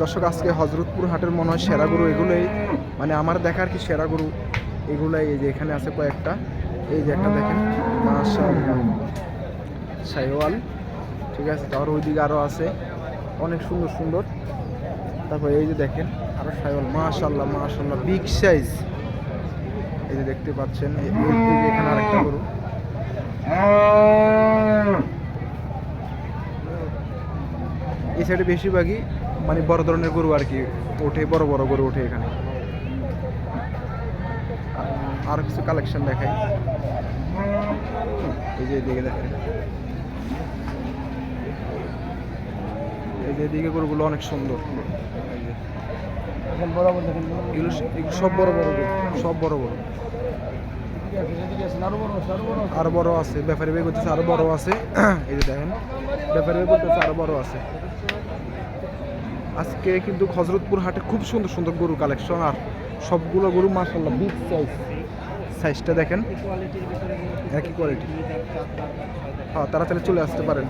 দর্শক, আজকে হজরতপুর হাটের মনে হয় সেরা গরু এগুলোই। মানে আমার দেখার কি সেরা গরু এগুলাই, এই যে এখানে আছে কয়েকটা। এই যে একটা দেখেন সাইওয়াল, ঠিক আছে? তারপর ওইদিকে আরও আছে। অনেক সুন্দর সুন্দর। তারপর এই যে দেখেন আরও সাইওয়াল, মাশাআল্লাহ মাশাআল্লাহ, বিগ সাইজ। এই যে দেখতে পাচ্ছেন এখানে আরেকটা গরু। এই সাইডে বেশিরভাগই মানে বড় ধরনের গরু আর কি ওঠে, বড় বড় গরু ওঠে এখানে। আর কিছু কালেকশন দেখাই। এই যে এদিকে দেখেন। এই যে এদিকে গরুগুলো অনেক সুন্দর। সব বড় বড় সব বড় বড়। আরও বড় আছে, ব্যাপারে বের করতেছে আরও বড় আছে। এই যে দেখেন, ব্যাপারে বের করতেছে আরও বড় আছে। আজকে কিন্তু হজরতপুর হাটে খুব সুন্দর সুন্দর গরু কালেকশন আর সবগুলো গরু মাসাল্লাহ বিগ সাইজ সাইজটা দেখেন, একই কোয়ালিটি হ্যাঁ তারা তাহলে চলে আসতে পারেন।